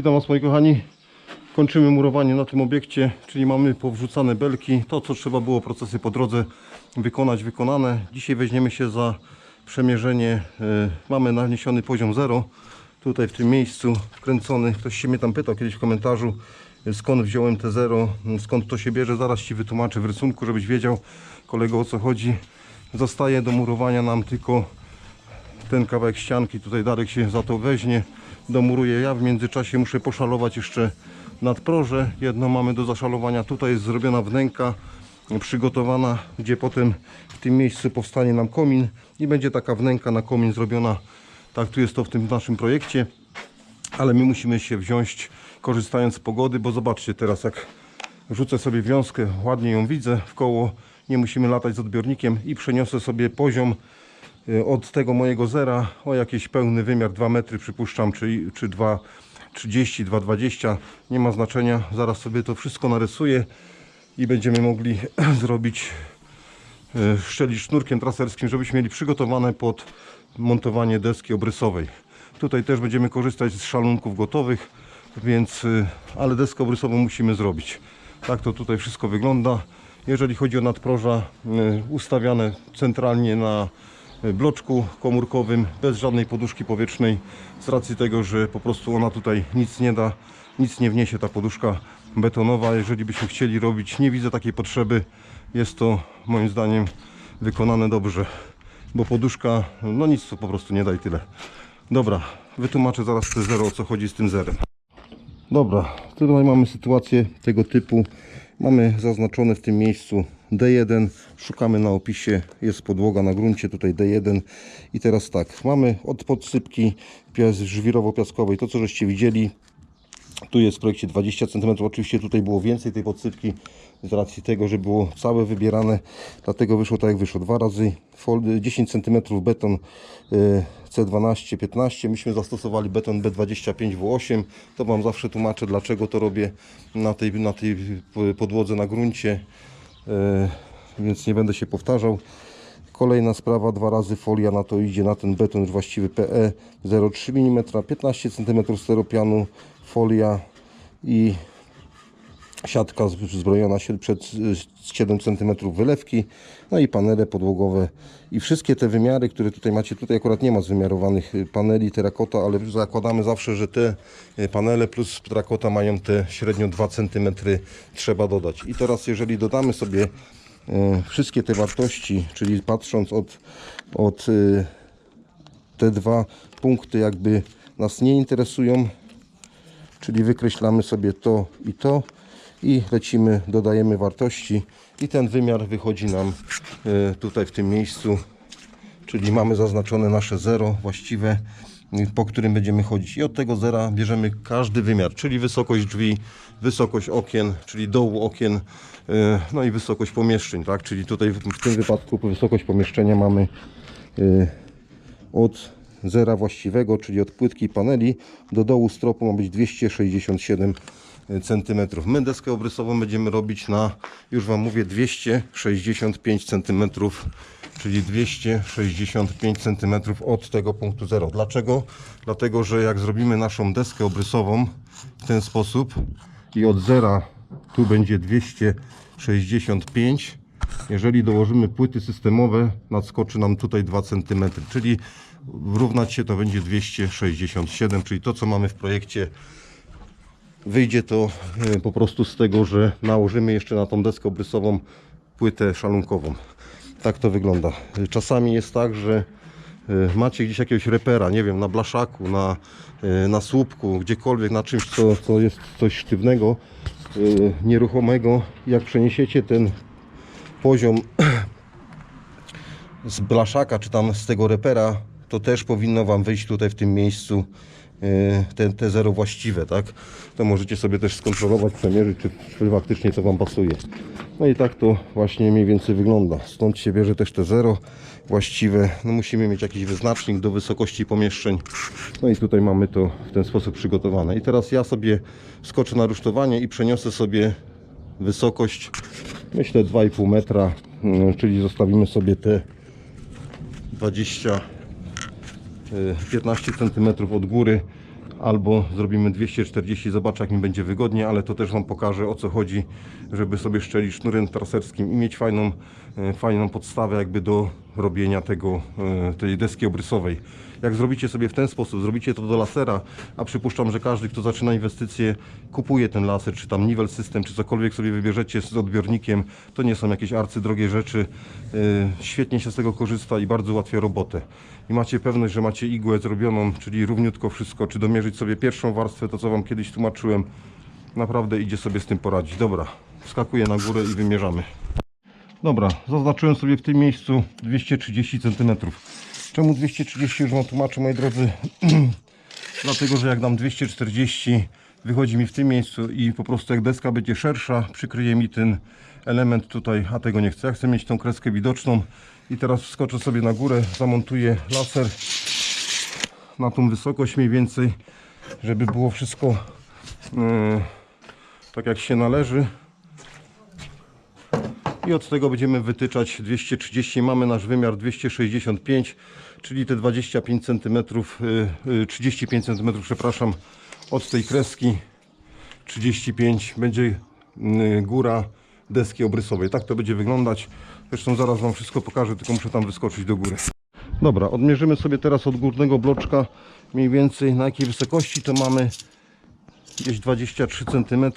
Witam Was moi kochani. Kończymy murowanie na tym obiekcie, czyli mamy powrzucane belki. To co trzeba było procesy po drodze wykonać, wykonane. Dzisiaj weźmiemy się za przemierzenie. E, Mamy naniesiony poziom 0. Tutaj w tym miejscu wkręcony. Ktoś się mnie tam pytał kiedyś w komentarzu e, skąd wziąłem te 0, skąd to się bierze. Zaraz Ci wytłumaczę w rysunku, żebyś wiedział kolego o co chodzi. Zostaje do murowania nam tylko ten kawałek ścianki, tutaj Darek się za to weźmie, domuruję. Ja, w międzyczasie muszę poszalować jeszcze nadproże, jedno mamy do zaszalowania, tutaj jest zrobiona wnęka przygotowana, gdzie potem w tym miejscu powstanie nam komin i będzie taka wnęka na komin zrobiona, tak tu jest to w tym naszym projekcie, ale my musimy się wziąć korzystając z pogody, bo zobaczcie teraz jak rzucę sobie wiązkę, ładnie ją widzę w koło, nie musimy latać z odbiornikiem i przeniosę sobie poziom od tego mojego zera o jakiś pełny wymiar 2 metry przypuszczam, czy, czy 2,30, 2,20 nie ma znaczenia, zaraz sobie to wszystko narysuję i będziemy mogli zrobić y, szczelić sznurkiem traserskim, żebyśmy mieli przygotowane pod montowanie deski obrysowej. Tutaj też będziemy korzystać z szalunków gotowych, więc, y, ale deskę obrysową musimy zrobić. Tak to tutaj wszystko wygląda. Jeżeli chodzi o nadproża, y, ustawiane centralnie na y, bloczku komórkowym, bez żadnej poduszki powietrznej, z racji tego, że po prostu ona tutaj nic nie da, nic nie wniesie ta poduszka betonowa. Jeżeli byśmy chcieli robić, nie widzę takiej potrzeby. Jest to moim zdaniem wykonane dobrze, bo poduszka, no nic to po prostu nie da i tyle. Dobra, wytłumaczę zaraz te zero, o co chodzi z tym zerem. Dobra, tutaj mamy sytuację tego typu. Mamy zaznaczone w tym miejscu D1. Szukamy na opisie, jest podłoga na gruncie, tutaj D1. I teraz tak, mamy od podsypki pias- żwirowo-piaskowej, to co żeście widzieli. Tu jest w projekcie 20 cm. Oczywiście tutaj było więcej tej podsypki z racji tego, że było całe wybierane. Dlatego wyszło tak jak wyszło. Dwa razy fol- 10 cm beton y, C12, 15. Myśmy zastosowali beton B25 W8. To Wam zawsze tłumaczę dlaczego to robię na tej, na tej podłodze na gruncie. Y, Więc nie będę się powtarzał. Kolejna sprawa, dwa razy folia na to idzie, na ten beton już właściwy PE 0,3 mm, 15 cm steropianu, folia i siatka zbrojona przed y, 7 cm wylewki, no i panele podłogowe i wszystkie te wymiary, które tutaj macie, tutaj akurat nie ma zwymiarowanych y, paneli terakota, ale zakładamy zawsze, że te y, panele plus terakota mają te średnio 2 cm trzeba dodać. I teraz jeżeli dodamy sobie e, wszystkie te wartości, czyli patrząc od, od te dwa punkty jakby nas nie interesują, czyli wykreślamy sobie to i to i lecimy, dodajemy wartości i ten wymiar wychodzi nam e, tutaj w tym miejscu, czyli mamy zaznaczone nasze zero właściwe, po którym będziemy chodzić. I od tego zera bierzemy każdy wymiar, czyli wysokość drzwi, wysokość okien, czyli dołu okien, y, no i wysokość pomieszczeń, tak? Czyli tutaj w tym wypadku wysokość pomieszczenia mamy y, od zera właściwego, czyli od płytki paneli do dołu stropu ma być 267 cm. My deskę obrysową będziemy robić na, już Wam mówię, 265 cm, czyli 265 cm od tego punktu 0. Dlaczego? Dlatego, że jak zrobimy naszą deskę obrysową w ten sposób i od zera tu będzie 265 jeżeli dołożymy płyty systemowe, nadskoczy nam tutaj 2 cm, czyli równać się to będzie 267, czyli to co mamy w projekcie wyjdzie to e, po prostu z tego, że nałożymy jeszcze na tą deskę obrysową płytę szalunkową. Tak to wygląda. Czasami jest tak, że e, macie gdzieś jakiegoś repera, nie wiem, na blaszaku, na, e, na słupku, gdziekolwiek, na czymś, co, co jest coś sztywnego, nieruchomego. Jak przeniesiecie ten poziom z blaszaka, czy tam z tego repera, to też powinno Wam wyjść tutaj w tym miejscu te, te zero właściwe, tak? To możecie sobie też skontrolować, przemierzyć, czy, czy faktycznie to Wam pasuje. No i tak to właśnie mniej więcej wygląda. Stąd się bierze też te zero właściwe. No musimy mieć jakiś wyznacznik do wysokości pomieszczeń. No i tutaj mamy to w ten sposób przygotowane. I teraz ja sobie skoczę na rusztowanie i przeniosę sobie wysokość myślę 2,5 metra, mm, czyli zostawimy sobie te 20 y, 15 cm od góry albo zrobimy 240, zobaczę jak mi będzie wygodnie, ale to też Wam pokażę o co chodzi, żeby sobie szczelić sznurem traserskim i mieć fajną, e, fajną podstawę jakby do robienia tego, e, tej deski obrysowej. Jak zrobicie sobie w ten sposób, zrobicie to do lasera, a przypuszczam, że każdy, kto zaczyna inwestycje, kupuje ten laser, czy tam nivel system, czy cokolwiek sobie wybierzecie z odbiornikiem, to nie są jakieś arcydrogie rzeczy. Yy, Świetnie się z tego korzysta i bardzo ułatwia robotę. I macie pewność, że macie igłę zrobioną, czyli równiutko wszystko, czy domierzyć sobie pierwszą warstwę, to co Wam kiedyś tłumaczyłem. Naprawdę idzie sobie z tym poradzić. Dobra, wskakuję na górę i wymierzamy. Dobra, zaznaczyłem sobie w tym miejscu 230 cm. Czemu 230 już wam tłumaczę moi drodzy? Dlatego, że jak dam 240 wychodzi mi w tym miejscu i po prostu jak deska będzie szersza, przykryje mi ten element tutaj, a tego nie chcę. Ja chcę mieć tą kreskę widoczną i teraz wskoczę sobie na górę, zamontuję laser na tą wysokość mniej więcej, żeby było wszystko yy, tak jak się należy i od tego będziemy wytyczać 230. Mamy nasz wymiar 265, czyli te 25 cm, y, 35 cm, przepraszam, od tej kreski 35 będzie y, góra deski obrysowej. Tak to będzie wyglądać. Zresztą zaraz Wam wszystko pokażę, tylko muszę tam wyskoczyć do góry. Dobra, odmierzymy sobie teraz od górnego bloczka mniej więcej na jakiej wysokości to mamy gdzieś 23 cm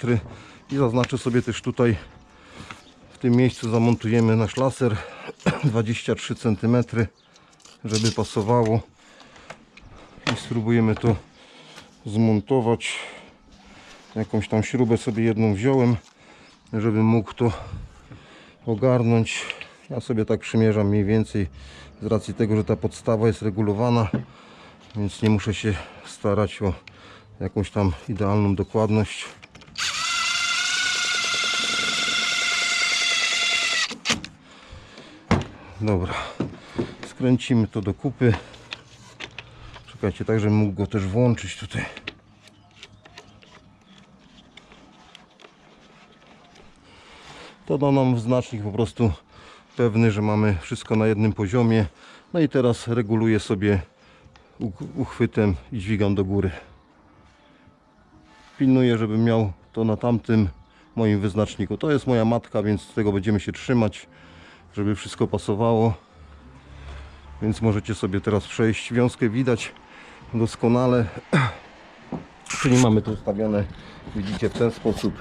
i zaznaczę sobie też tutaj tym miejscu zamontujemy nasz laser 23 cm, żeby pasowało i spróbujemy to zmontować. Jakąś tam śrubę sobie jedną wziąłem, żebym mógł to ogarnąć. Ja sobie tak przymierzam mniej więcej z racji tego, że ta podstawa jest regulowana, więc nie muszę się starać o jakąś tam idealną dokładność. Dobra, skręcimy to do kupy. Czekajcie, tak, żebym mógł go też włączyć tutaj. To da nam znacznik po prostu pewny, że mamy wszystko na jednym poziomie. No i teraz reguluję sobie uchwytem i dźwigam do góry. Pilnuję, żebym miał to na tamtym moim wyznaczniku. To jest moja matka, więc tego będziemy się trzymać żeby wszystko pasowało. Więc możecie sobie teraz przejść. Wiązkę widać doskonale. Czyli mamy to ustawione, widzicie, w ten sposób,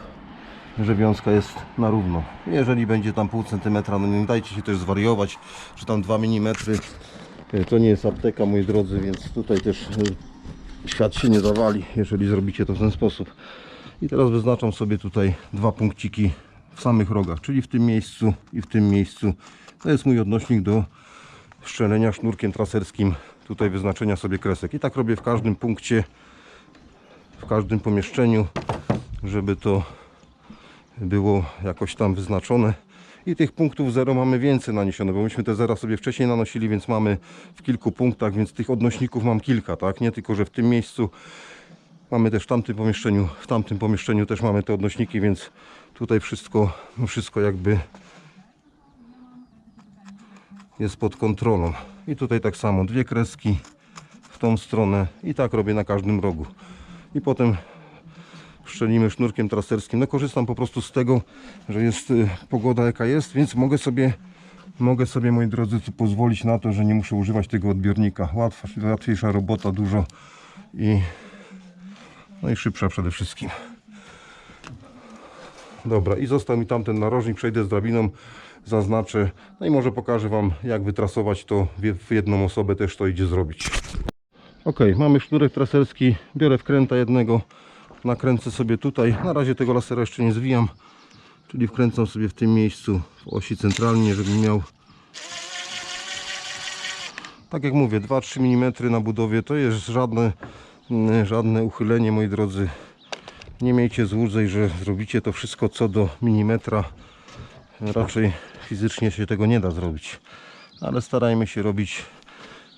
że wiązka jest na równo. Jeżeli będzie tam pół centymetra, no nie dajcie się też zwariować, czy tam 2 mm. To nie jest apteka, moi drodzy, więc tutaj też e, świat się nie zawali, jeżeli zrobicie to w ten sposób. I teraz wyznaczam sobie tutaj dwa punkciki w samych rogach, czyli w tym miejscu i w tym miejscu. To jest mój odnośnik do szczelenia sznurkiem traserskim, tutaj wyznaczenia sobie kresek. I tak robię w każdym punkcie, w każdym pomieszczeniu, żeby to było jakoś tam wyznaczone. I tych punktów zero mamy więcej naniesione, bo myśmy te zera sobie wcześniej nanosili, więc mamy w kilku punktach, więc tych odnośników mam kilka, tak? Nie tylko, że w tym miejscu Mamy też w tamtym pomieszczeniu, w tamtym pomieszczeniu też mamy te odnośniki, więc tutaj wszystko, wszystko jakby jest pod kontrolą. I tutaj tak samo, dwie kreski w tą stronę i tak robię na każdym rogu. I potem szczelimy sznurkiem traserskim. No korzystam po prostu z tego, że jest y, pogoda jaka jest, więc mogę sobie mogę sobie moi drodzy pozwolić na to, że nie muszę używać tego odbiornika. Łatwa, łatwiejsza robota dużo i no i szybsza przede wszystkim. Dobra, i został mi tamten narożnik. Przejdę z drabiną, zaznaczę. No i może pokażę Wam, jak wytrasować to w jedną osobę. Też to idzie zrobić. Ok, mamy sznurek traserski. Biorę wkręta jednego, nakręcę sobie tutaj. Na razie tego lasera jeszcze nie zwijam, czyli wkręcam sobie w tym miejscu w osi centralnie, żebym miał tak jak mówię, 2-3 mm na budowie to jest żadne, mm, żadne uchylenie, moi drodzy. Nie miejcie złudzeń, że zrobicie to wszystko co do milimetra. Raczej fizycznie się tego nie da zrobić, ale starajmy się robić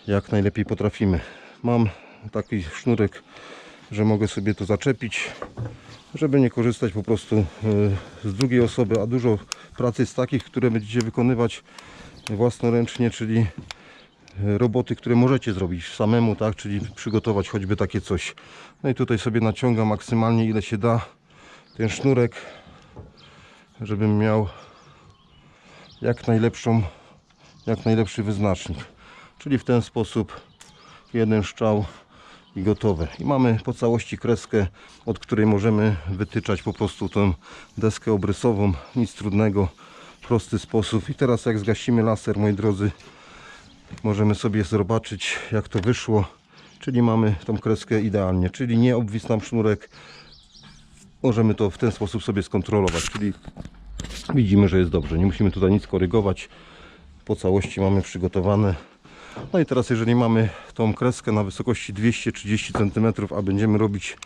jak najlepiej potrafimy. Mam taki sznurek, że mogę sobie to zaczepić, żeby nie korzystać po prostu e, z drugiej osoby, a dużo pracy jest takich, które będziecie wykonywać własnoręcznie, czyli e, roboty, które możecie zrobić samemu, tak, czyli przygotować choćby takie coś. No i tutaj sobie naciągam maksymalnie ile się da ten sznurek, żebym miał jak najlepszą, jak najlepszy wyznacznik. Czyli w ten sposób jeden szczał i gotowe. I mamy po całości kreskę, od której możemy wytyczać po prostu tę deskę obrysową. Nic trudnego, prosty sposób. I teraz jak zgasimy laser, moi drodzy, możemy sobie zobaczyć jak to wyszło. Czyli mamy tą kreskę idealnie, czyli nie obwisł nam sznurek. Możemy to w ten sposób sobie skontrolować, czyli widzimy, że jest dobrze. Nie musimy tutaj nic korygować. Po całości mamy przygotowane. No i teraz jeżeli mamy tą kreskę na wysokości 230 cm, a będziemy robić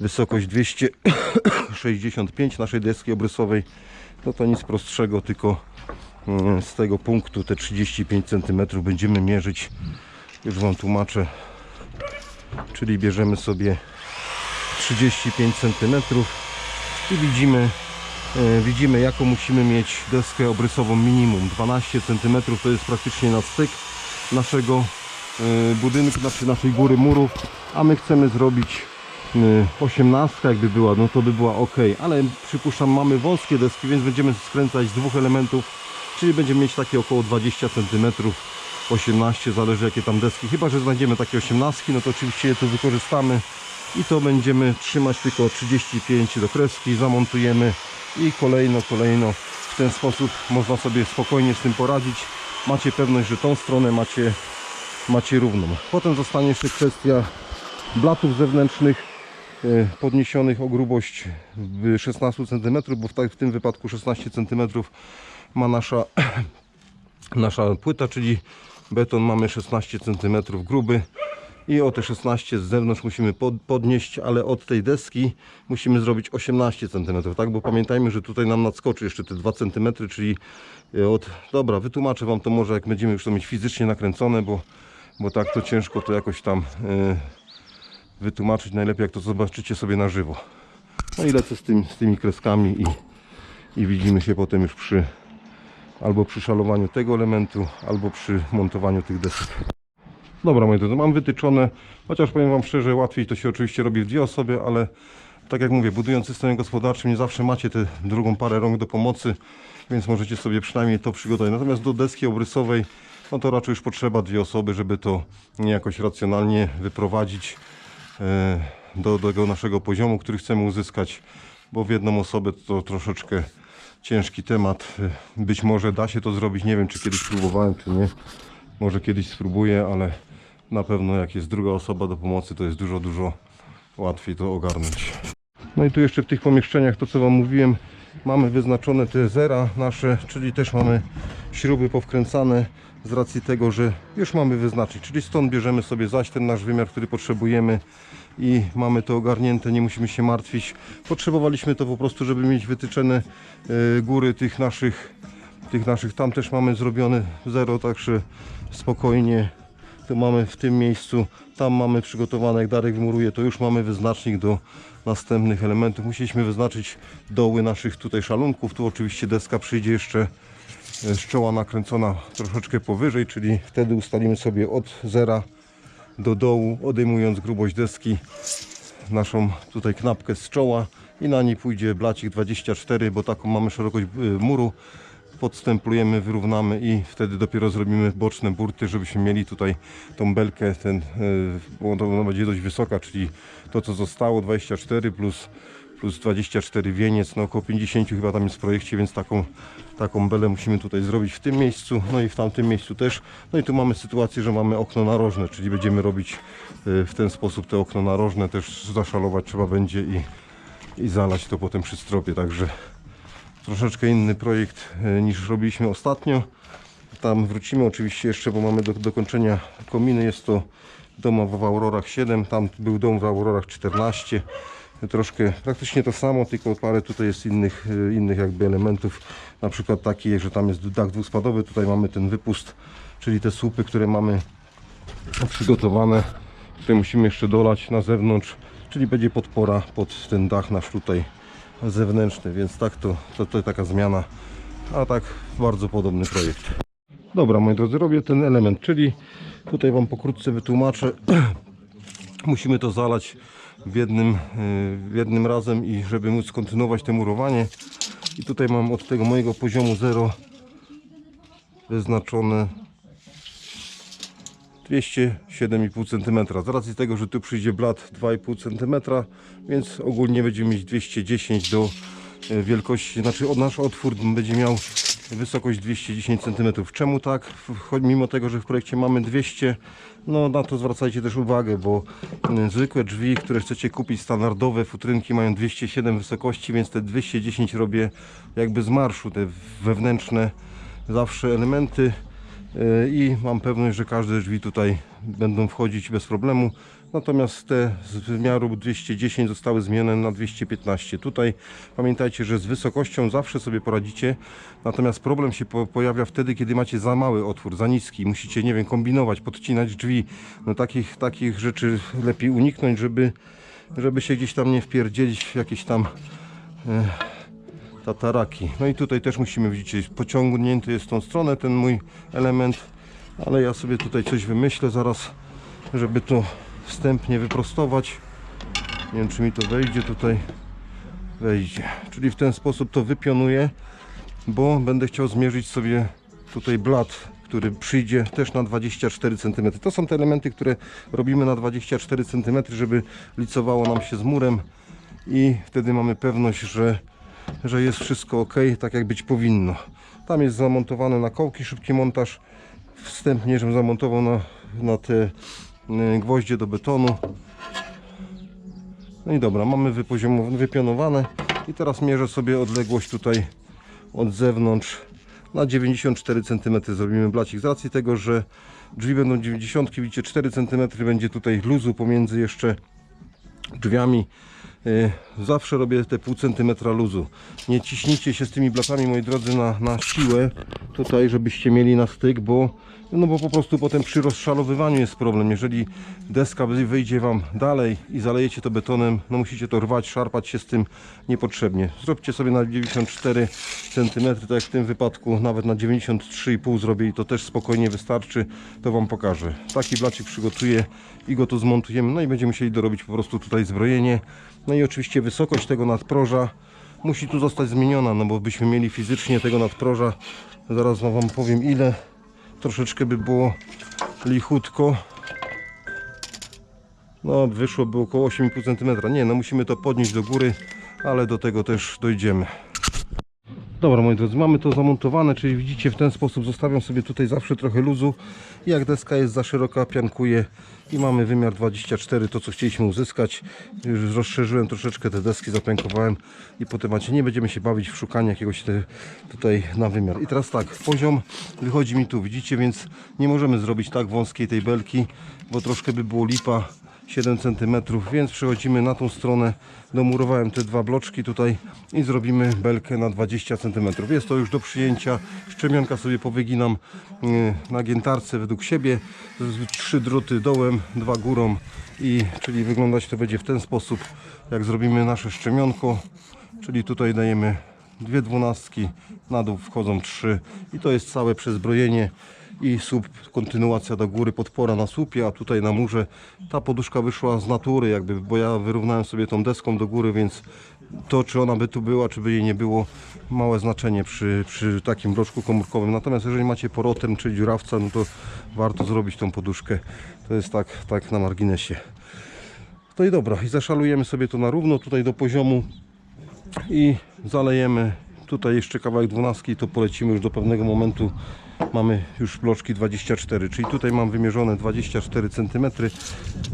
wysokość 265 naszej deski obrysowej, no to nic prostszego, tylko mm, z tego punktu te 35 cm będziemy mierzyć. Już Wam tłumaczę. Czyli bierzemy sobie 35 cm i widzimy E, widzimy jaką musimy mieć deskę obrysową minimum. 12 cm to jest praktycznie na styk naszego e, budynku, znaczy naszej góry murów a my chcemy zrobić e, 18 jakby była, no to by była ok. Ale przypuszczam mamy wąskie deski więc będziemy skręcać z dwóch elementów czyli będziemy mieć takie około 20 cm 18 zależy jakie tam deski. Chyba że znajdziemy takie 18 no to oczywiście je tu wykorzystamy. I to będziemy trzymać tylko 35 do kreski zamontujemy i kolejno, kolejno w ten sposób można sobie spokojnie z tym poradzić. Macie pewność, że tą stronę macie, macie równą. Potem zostanie jeszcze kwestia blatów zewnętrznych e, podniesionych o grubość w 16 cm bo w, tak, w tym wypadku 16 cm ma nasza nasza płyta, czyli beton mamy 16 cm gruby i o te 16 z zewnątrz musimy pod, podnieść, ale od tej deski musimy zrobić 18 cm, tak? Bo pamiętajmy, że tutaj nam nadskoczy jeszcze te 2 cm, czyli e, od... Dobra, wytłumaczę Wam to może jak będziemy już to mieć fizycznie nakręcone, bo, bo tak to ciężko to jakoś tam e, wytłumaczyć. Najlepiej jak to zobaczycie sobie na żywo. No i lecę z, tym, z tymi kreskami i, i widzimy się potem już przy albo przy szalowaniu tego elementu, albo przy montowaniu tych desek. Dobra moi drodzy, mam wytyczone, chociaż powiem Wam szczerze, łatwiej to się oczywiście robi w dwie osoby, ale tak jak mówię, budując system gospodarczy nie zawsze macie tę drugą parę rąk do pomocy, więc możecie sobie przynajmniej to przygotować. Natomiast do deski obrysowej, no to raczej już potrzeba dwie osoby, żeby to jakoś racjonalnie wyprowadzić e, do tego naszego poziomu, który chcemy uzyskać, bo w jedną osobę to troszeczkę ciężki temat. Być może da się to zrobić, nie wiem czy kiedyś próbowałem, czy nie. Może kiedyś spróbuję, ale na pewno jak jest druga osoba do pomocy, to jest dużo, dużo łatwiej to ogarnąć. No i tu jeszcze w tych pomieszczeniach, to co Wam mówiłem, mamy wyznaczone te zera nasze, czyli też mamy śruby powkręcane z racji tego, że już mamy wyznaczyć, czyli stąd bierzemy sobie zaś ten nasz wymiar, który potrzebujemy i mamy to ogarnięte, nie musimy się martwić. Potrzebowaliśmy to po prostu, żeby mieć wytyczone e, góry tych naszych, tych naszych, tam też mamy zrobione zero, także spokojnie to mamy w tym miejscu, tam mamy przygotowane, jak Darek wymuruje, to już mamy wyznacznik do następnych elementów. Musieliśmy wyznaczyć doły naszych tutaj szalunków, tu oczywiście deska przyjdzie jeszcze e, z czoła nakręcona troszeczkę powyżej, czyli wtedy ustalimy sobie od zera do dołu, odejmując grubość deski naszą tutaj knapkę z czoła i na niej pójdzie blacik 24, bo taką mamy szerokość y, muru. Podstemplujemy, wyrównamy i wtedy dopiero zrobimy boczne burty, żebyśmy mieli tutaj tą belkę, ten, y, bo ona będzie dość wysoka, czyli to co zostało 24 plus, plus 24 wieniec, no około 50 chyba tam jest w projekcie, więc taką, taką belę musimy tutaj zrobić w tym miejscu, no i w tamtym miejscu też. No i tu mamy sytuację, że mamy okno narożne, czyli będziemy robić y, w ten sposób te okno narożne, też zaszalować trzeba będzie i, i zalać to potem przy stropie, także troszeczkę inny projekt e, niż robiliśmy ostatnio. Tam wrócimy oczywiście jeszcze, bo mamy do dokończenia kominy. Jest to dom w Aurorach 7, tam był dom w Aurorach 14. Troszkę praktycznie to samo, tylko parę tutaj jest innych, e, innych jakby elementów. Na przykład taki, że tam jest dach dwuspadowy, tutaj mamy ten wypust, czyli te słupy, które mamy przygotowane, które musimy jeszcze dolać na zewnątrz, czyli będzie podpora pod ten dach nasz tutaj zewnętrzny, więc tak to, to, to taka zmiana, a tak bardzo podobny projekt. Dobra, moi drodzy, robię ten element, czyli tutaj Wam pokrótce wytłumaczę. Musimy to zalać w jednym, yy, w jednym razem i żeby móc kontynuować to murowanie. I tutaj mam od tego mojego poziomu 0 wyznaczone 207,5 cm. Z racji tego, że tu przyjdzie blat 2,5 cm, więc ogólnie będziemy mieć 210 do e, wielkości, znaczy od- nasz otwór będzie miał wysokość 210 cm. Czemu tak? Choć Mimo tego, że w projekcie mamy 200, no na to zwracajcie też uwagę, bo e, zwykłe drzwi, które chcecie kupić standardowe, futrynki mają 207 wysokości, więc te 210 robię jakby z marszu, te wewnętrzne zawsze elementy i mam pewność, że każde drzwi tutaj będą wchodzić bez problemu. Natomiast te z wymiaru 210 zostały zmienione na 215. Tutaj pamiętajcie, że z wysokością zawsze sobie poradzicie. Natomiast problem się po, pojawia wtedy, kiedy macie za mały otwór, za niski. Musicie, nie wiem, kombinować, podcinać drzwi. No takich, takich rzeczy lepiej uniknąć, żeby, żeby się gdzieś tam nie wpierdzielić w jakieś tam tataraki. No i tutaj też musimy, widzicie, pociągnięty jest w tą stronę ten mój element, ale ja sobie tutaj coś wymyślę zaraz, żeby to wstępnie wyprostować. Nie wiem, czy mi to wejdzie tutaj. Wejdzie. Czyli w ten sposób to wypionuję, bo będę chciał zmierzyć sobie tutaj blat, który przyjdzie też na 24 cm. To są te elementy, które robimy na 24 cm, żeby licowało nam się z murem i wtedy mamy pewność, że że jest wszystko ok, tak jak być powinno. Tam jest zamontowane na kołki, szybki montaż. Wstępnie, żebym zamontował na, na te y, gwoździe do betonu. No i dobra, mamy wypionowane i teraz mierzę sobie odległość tutaj od zewnątrz na 94 cm zrobimy blacik z racji tego, że drzwi będą 90, widzicie 4 cm będzie tutaj luzu pomiędzy jeszcze drzwiami Y, zawsze robię te pół centymetra luzu. Nie ciśnijcie się z tymi blatami moi drodzy na, na siłę tutaj żebyście mieli na styk bo no bo po prostu potem przy rozszalowywaniu jest problem. Jeżeli deska wy- wyjdzie wam dalej i zalejecie to betonem no musicie to rwać, szarpać się z tym niepotrzebnie. Zróbcie sobie na 94 cm tak jak w tym wypadku nawet na 93,5 zrobię i to też spokojnie wystarczy to wam pokażę. Taki blacik przygotuję i go tu zmontujemy. No i będziemy musieli dorobić po prostu tutaj zbrojenie. No i oczywiście wysokość tego nadproża musi tu zostać zmieniona, no bo byśmy mieli fizycznie tego nadproża, zaraz wam powiem ile, troszeczkę by było lichutko. No wyszło by około 8,5 cm. Nie, no musimy to podnieść do góry, ale do tego też dojdziemy. Dobra moi drodzy, mamy to zamontowane, czyli widzicie w ten sposób zostawiam sobie tutaj zawsze trochę luzu jak deska jest za szeroka piankuję i mamy wymiar 24, to co chcieliśmy uzyskać. Już rozszerzyłem troszeczkę te deski, zapękowałem i po temacie nie będziemy się bawić w szukanie jakiegoś te, tutaj na wymiar. I teraz tak, poziom wychodzi mi tu, widzicie, więc nie możemy zrobić tak wąskiej tej belki, bo troszkę by było lipa 7 cm, więc przechodzimy na tą stronę. Domurowałem te dwa bloczki tutaj i zrobimy belkę na 20 cm. Jest to już do przyjęcia. Szczemionka sobie powyginam yy, na giętarce według siebie. Trzy druty dołem, dwa górą i czyli wyglądać to będzie w ten sposób, jak zrobimy nasze szczemionko. Czyli tutaj dajemy dwie dwunastki, na dół wchodzą trzy i to jest całe przezbrojenie i słup, kontynuacja do góry, podpora na słupie, a tutaj na murze ta poduszka wyszła z natury jakby, bo ja wyrównałem sobie tą deską do góry, więc to czy ona by tu była, czy by jej nie było, małe znaczenie przy, przy takim bloczku komórkowym. Natomiast jeżeli macie porotern czy dziurawca, no to warto zrobić tą poduszkę. To jest tak, tak na marginesie. To i dobra, i zaszalujemy sobie to na równo tutaj do poziomu i zalejemy tutaj jeszcze kawałek 12 to polecimy już do pewnego momentu. Mamy już bloczki 24 czyli tutaj mam wymierzone 24 cm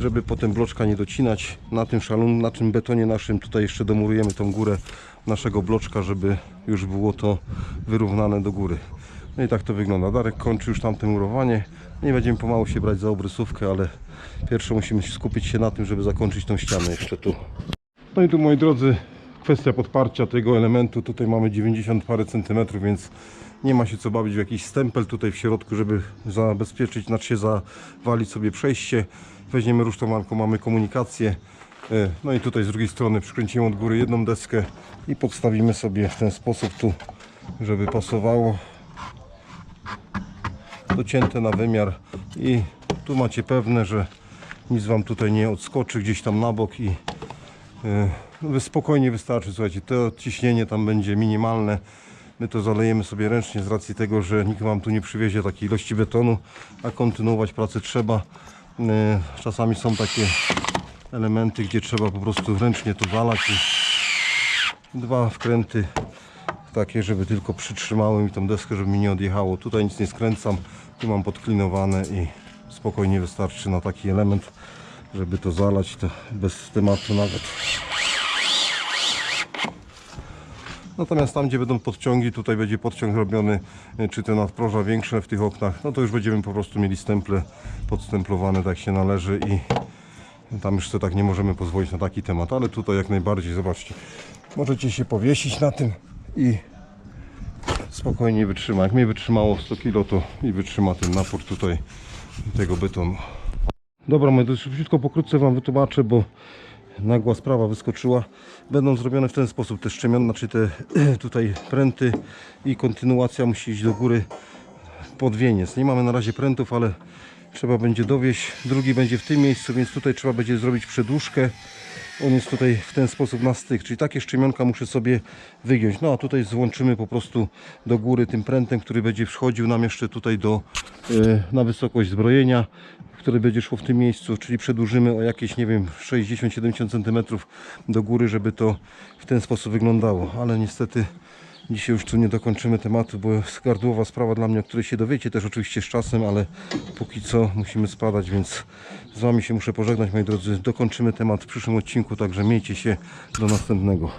żeby potem bloczka nie docinać na tym szalun, na tym betonie naszym. Tutaj jeszcze domurujemy tą górę naszego bloczka żeby już było to wyrównane do góry. No i tak to wygląda. Darek kończy już tamte murowanie. Nie będziemy pomału się brać za obrysówkę ale pierwsze musimy skupić się na tym żeby zakończyć tą ścianę jeszcze tu. No i tu moi drodzy, kwestia podparcia tego elementu. Tutaj mamy 90 parę centymetrów, więc nie ma się co bawić w jakiś stempel tutaj w środku, żeby zabezpieczyć, znaczy się zawalić sobie przejście. Weźmiemy rusztowanką, mamy komunikację. E, No i tutaj z drugiej strony przykręcimy od góry jedną deskę i podstawimy sobie w ten sposób tu, żeby pasowało. docięte na wymiar i tu macie pewne, że nic Wam tutaj nie odskoczy gdzieś tam na bok i Yy, spokojnie wystarczy, słuchajcie, to ciśnienie tam będzie minimalne. My to zalejemy sobie ręcznie z racji tego, że nikt Wam tu nie przywiezie takiej ilości betonu, a kontynuować pracę trzeba. Yy, Czasami są takie elementy, gdzie trzeba po prostu ręcznie to zalać dwa wkręty takie, żeby tylko przytrzymały mi tą deskę, żeby mi nie odjechało. Tutaj nic nie skręcam, tu mam podklinowane i spokojnie wystarczy na taki element, żeby to zalać, to bez tematu nawet. Natomiast tam, gdzie będą podciągi, tutaj będzie podciąg robiony, y, czy te nadproża większe w tych oknach, no to już będziemy po prostu mieli stemple podstemplowane tak się należy i tam już sobie tak nie możemy pozwolić na taki temat, ale tutaj jak najbardziej, zobaczcie, możecie się powiesić na tym i spokojnie wytrzyma. Jak mnie wytrzymało 100 kg, to i wytrzyma ten napór tutaj tego betonu. Dobra, moi drodzy, szybciutko pokrótce Wam wytłumaczę, bo nagła sprawa wyskoczyła. Będą zrobione w ten sposób te szczemiona, znaczy te tutaj pręty i kontynuacja musi iść do góry pod wieniec. Nie mamy na razie prętów, ale trzeba będzie dowieść. Drugi będzie w tym miejscu, więc tutaj trzeba będzie zrobić przedłużkę. On jest tutaj w ten sposób na styk, czyli takie szczemionka muszę sobie wygiąć. No a tutaj złączymy po prostu do góry tym prętem, który będzie wchodził nam jeszcze tutaj do, e, na wysokość zbrojenia, które będzie szło w tym miejscu, czyli przedłużymy o jakieś, nie wiem, 60-70 cm do góry, żeby to w ten sposób wyglądało. Ale niestety dzisiaj już tu nie dokończymy tematu, bo jest gardłowa sprawa dla mnie, o której się dowiecie też oczywiście z czasem, ale póki co musimy spadać, więc z Wami się muszę pożegnać, moi drodzy. Dokończymy temat w przyszłym odcinku, także miejcie się do następnego.